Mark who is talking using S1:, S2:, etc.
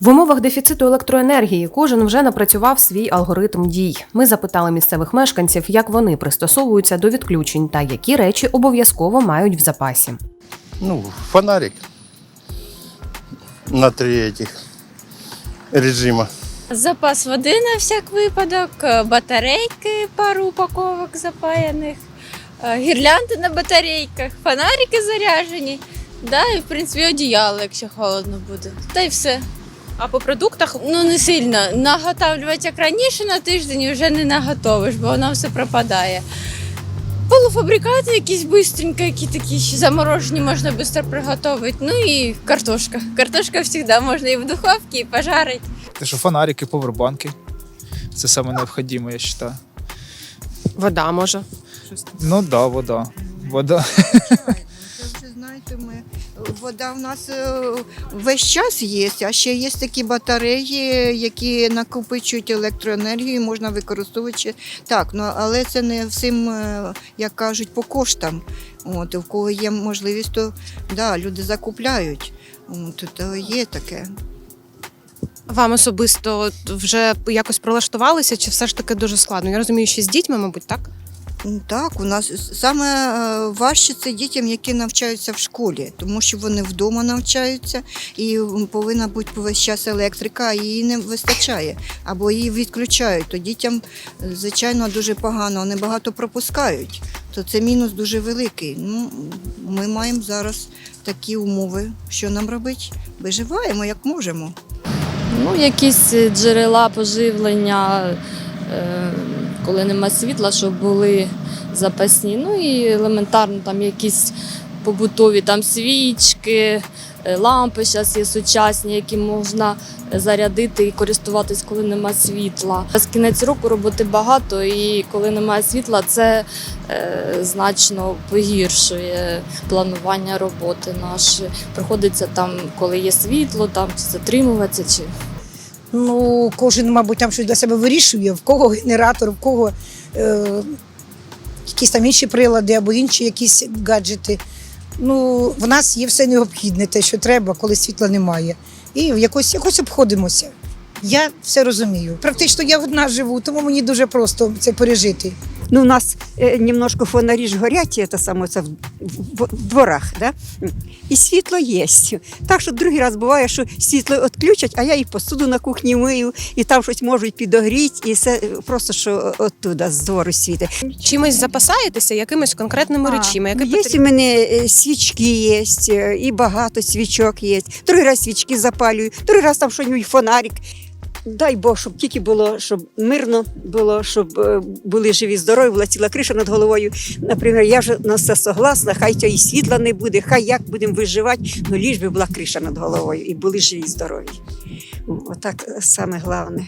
S1: В умовах дефіциту електроенергії кожен вже напрацював свій алгоритм дій. Ми запитали місцевих мешканців, як вони пристосовуються до відключень та які речі обов'язково мають в запасі.
S2: Ну, фонарик на три этих режима.
S3: Запас води на всяк випадок, е, батарейки, пару упаковок запаяних, е, гірлянди на батарейках, фонарики заряджені. Да, і в принципі одіяло, якщо холодно буде. Та й все.
S4: А по продуктах
S3: Ну не сильно. Наготавлювати як раніше на тиждень вже не наготовиш, бо воно все пропадає. Полуфабрикати якісь бистренько, які такі ще заморожені, можна швидко приготувати. Ну і картошка. Картошка завжди можна і в духовці, і пожарити.
S5: Те, що фонарики, повербанки. Це саме необхідне, я вважаю.
S4: вода може.
S5: Ну так, да, вода. Вода.
S6: Знаєте, ми вода в нас е, весь час є, а ще є такі батареї, які накопичують електроенергію, можна використовувати. Так, ну але це не всім, е, як кажуть, по коштам. От, в кого є можливість, то да, люди закупляють. От, то є таке.
S4: Вам особисто вже якось прилаштувалися, чи все ж таки дуже складно? Я розумію, що з дітьми, мабуть, так?
S6: Так, у нас саме е, важче це дітям, які навчаються в школі, тому що вони вдома навчаються і повинна бути весь час електрика, а її не вистачає або її відключають. То дітям, е, звичайно, дуже погано, вони багато пропускають. То це мінус дуже великий. Ну, ми маємо зараз такі умови, що нам робити. Виживаємо як можемо.
S7: Ну, якісь джерела поживлення, е, коли нема світла, щоб були запасні. Ну і елементарно там якісь побутові там свічки, е, лампи зараз є сучасні, які можна зарядити і користуватись, коли нема світла. З кінець року роботи багато, і коли немає світла, це е, значно погіршує планування роботи нашої. Приходиться там, коли є світло, там затримуватися, чи
S8: Ну, кожен, мабуть, там щось для себе вирішує, в кого генератор, в кого е, якісь там інші прилади або інші якісь гаджети. Ну, в нас є все необхідне, те, що треба, коли світла немає. І якось, якось обходимося. Я все розумію. Практично я одна живу, тому мені дуже просто це пережити.
S9: Ну, у нас э, немножко фонари ж горять, это само це в, в, в дворах, да? і світло є. Так що другий раз буває, що світло відключать, а я і посуду на кухні мию, і там щось можуть підогріти, і все е, просто що оттуда, з двору світить.
S4: Чимось запасаєтеся, якимись конкретними речами? Які
S9: Є у мене е, свічки є, е, і багато свічок є. Другий раз свічки запалюю, другий раз там щось фонарик. Дай Бог, щоб тільки було, щоб мирно було, щоб е, були живі, здорові, була ціла криша над головою. Наприклад, я вже на все согласна, хай то і світла не буде, хай як будемо виживати, ну ліж би була криша над головою і були живі, здорові. Отак саме головне.